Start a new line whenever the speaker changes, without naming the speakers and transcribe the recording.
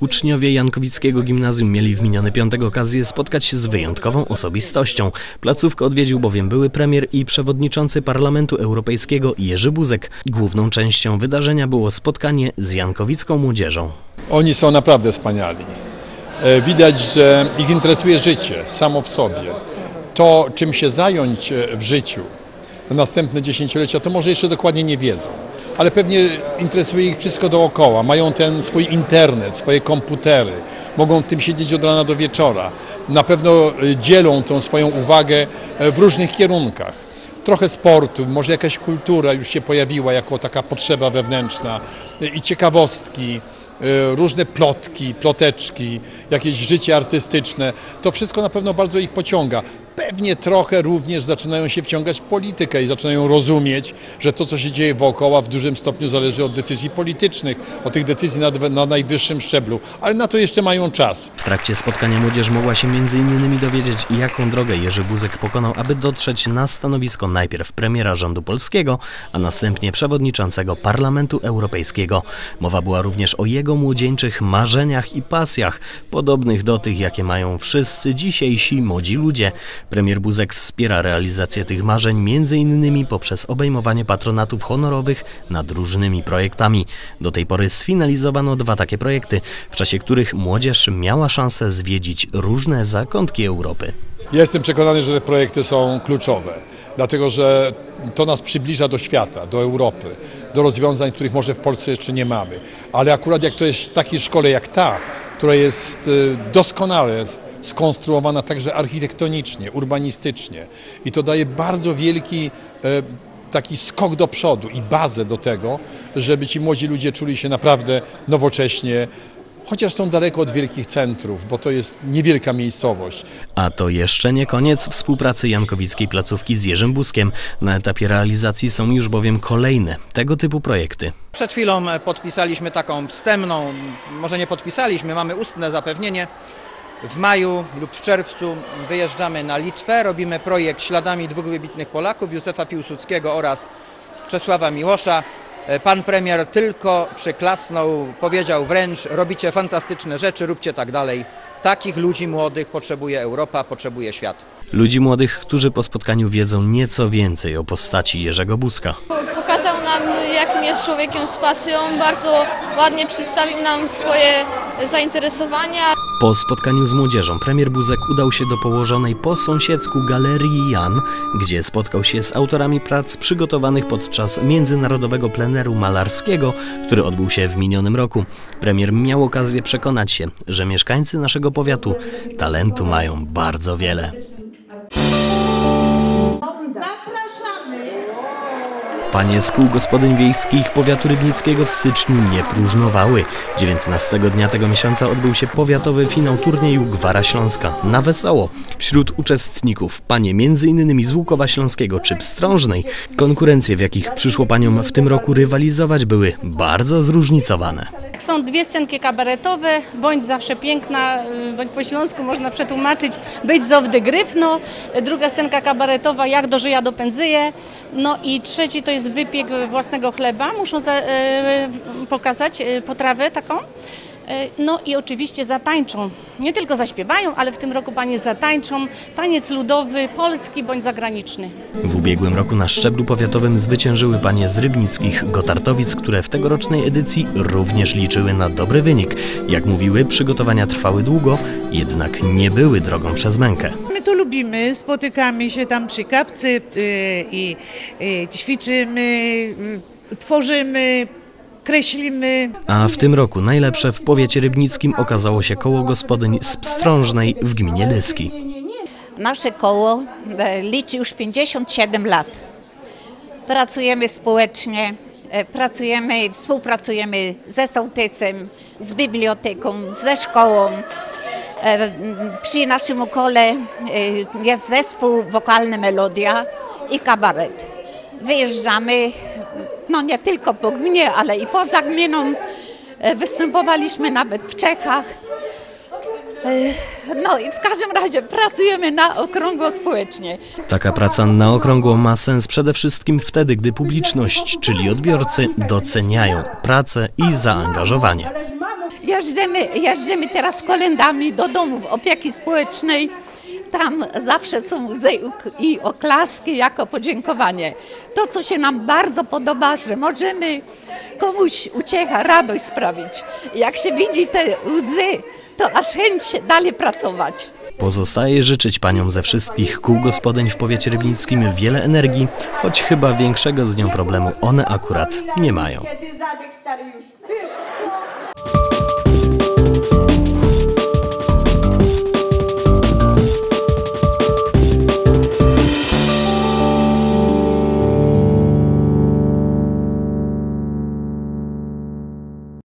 Uczniowie Jankowickiego Gimnazjum mieli w miniony piątek okazję spotkać się z wyjątkową osobistością. Placówkę odwiedził bowiem były premier i przewodniczący Parlamentu Europejskiego Jerzy Buzek. Główną częścią wydarzenia było spotkanie z jankowicką młodzieżą.
Oni są naprawdę wspaniali. E, Widać, że ich interesuje życie samo w sobie. To, czym się zająć e, w życiu na następne dziesięciolecia, to może jeszcze dokładnie nie wiedzą. Ale pewnie interesuje ich wszystko dookoła. Mają ten swój internet, swoje komputery. Mogą tym siedzieć od rana do wieczora. Na pewno e, dzielą tą swoją uwagę e, w różnych kierunkach. Trochę sportu, może jakaś kultura już się pojawiła jako taka potrzeba wewnętrzna e, i ciekawostki różne plotki, ploteczki, jakieś życie artystyczne. To wszystko na pewno bardzo ich pociąga. Pewnie trochę również zaczynają się wciągać w politykę i zaczynają rozumieć, że to, co się dzieje wokoła, w dużym stopniu zależy od decyzji politycznych, od tych decyzji na, na najwyższym szczeblu. Ale na to jeszcze mają czas.
W trakcie spotkania młodzież mogła się m.in. dowiedzieć, jaką drogę Jerzy Buzek pokonał, aby dotrzeć na stanowisko najpierw premiera rządu polskiego, a następnie przewodniczącego Parlamentu Europejskiego. Mowa była również o jego młodzieńczych marzeniach i pasjach, podobnych do tych, jakie mają wszyscy dzisiejsi młodzi ludzie. Premier Buzek wspiera realizację tych marzeń m.in. poprzez obejmowanie patronatów honorowych nad różnymi projektami. Do tej pory sfinalizowano dwa takie projekty, w czasie których młodzież miała szansę zwiedzić różne zakątki Europy.
Jestem przekonany, że te projekty są kluczowe, dlatego że to nas przybliża do świata, do Europy, do rozwiązań, których może w Polsce jeszcze nie mamy. Ale akurat jak to jest w takiej szkole jak ta, która jest y, doskonale skonstruowana także architektonicznie, urbanistycznie i to daje bardzo wielki e, taki skok do przodu i bazę do tego, żeby ci młodzi ludzie czuli się naprawdę nowocześnie, chociaż są daleko od wielkich centrów, bo to jest niewielka miejscowość.
A to jeszcze nie koniec współpracy Jankowickiej Placówki z Jerzym Buzkiem. Na etapie realizacji są już bowiem kolejne tego typu projekty.
Przed chwilą e, podpisaliśmy taką wstępną, może nie podpisaliśmy, mamy ustne zapewnienie. W maju lub w czerwcu wyjeżdżamy na Litwę, robimy projekt śladami dwóch wybitnych Polaków, Józefa Piłsudskiego oraz Czesława Miłosza. E, Pan premier tylko przyklasnął, powiedział wręcz, robicie fantastyczne rzeczy, róbcie tak dalej. Takich ludzi młodych potrzebuje Europa, potrzebuje świat.
Ludzi młodych, którzy po spotkaniu wiedzą nieco więcej o postaci Jerzego Buzka.
Pokazał nam, jakim jest człowiekiem z pasją, bardzo ładnie przedstawił nam swoje zainteresowania.
Po spotkaniu z młodzieżą premier Buzek udał się do położonej po sąsiedzku Galerii Jan, gdzie spotkał się z autorami prac przygotowanych podczas międzynarodowego pleneru malarskiego, który odbył się w minionym roku. Premier miał okazję przekonać się, że mieszkańcy naszego powiatu talentu mają bardzo wiele. Panie z kół gospodyń wiejskich powiatu rybnickiego w styczniu nie próżnowały. 19 dnia tego miesiąca odbył się powiatowy finał turnieju Gwara Śląska na Wesoło. Wśród uczestników panie m.in. z Łukowa Śląskiego czy Pstrążnej. Konkurencje, w jakich przyszło paniom w tym roku rywalizować były bardzo zróżnicowane.
Są dwie scenki kabaretowe, bądź zawsze piękna, y, bądź po śląsku można przetłumaczyć, być zowdy gryfno. Druga scenka kabaretowa, jak do żyja do pędzyje. No i trzeci to jest wypiek własnego chleba. Muszą za, y, pokazać y, potrawę taką. Y, No i oczywiście zatańczą. Nie tylko zaśpiewają, ale w tym roku panie zatańczą taniec ludowy, polski bądź zagraniczny.
W ubiegłym roku na szczeblu powiatowym zwyciężyły panie z rybnickich Gotartowic, które w tegorocznej edycji również liczyły na dobry wynik. Jak mówiły, przygotowania trwały długo, jednak nie były drogą przez mękę.
My to lubimy, spotykamy się tam przy kawce y, i y, ćwiczymy, y, tworzymy, kreślimy.
A w tym roku najlepsze w powiecie rybnickim okazało się koło gospodyń z Pstrążnej w gminie Lyski.
Nasze koło e, liczy już 57 lat. Pracujemy społecznie, e, pracujemy, współpracujemy ze sołtysem, z biblioteką, ze szkołą. E, Przy naszym okole e, jest zespół wokalny Melodia i kabaret. Wyjeżdżamy, no nie tylko po gminie, ale i poza gminą. E, Występowaliśmy nawet w Czechach. No i w każdym razie pracujemy na okrągło społecznie.
Taka praca na okrągło ma sens przede wszystkim wtedy, gdy publiczność, czyli odbiorcy, doceniają pracę i zaangażowanie.
jeżdżemy, jeżdżemy teraz kolendami do domów opieki społecznej. Tam zawsze są łzy i oklaski jako podziękowanie. To, co się nam bardzo podoba, że możemy komuś uciecha, radość sprawić. Jak się widzi te łzy, to aż chęć się dalej pracować.
Pozostaje życzyć paniom ze wszystkich kół gospodyń w powiecie rybnickim wiele energii, choć chyba większego z nią problemu one akurat nie mają.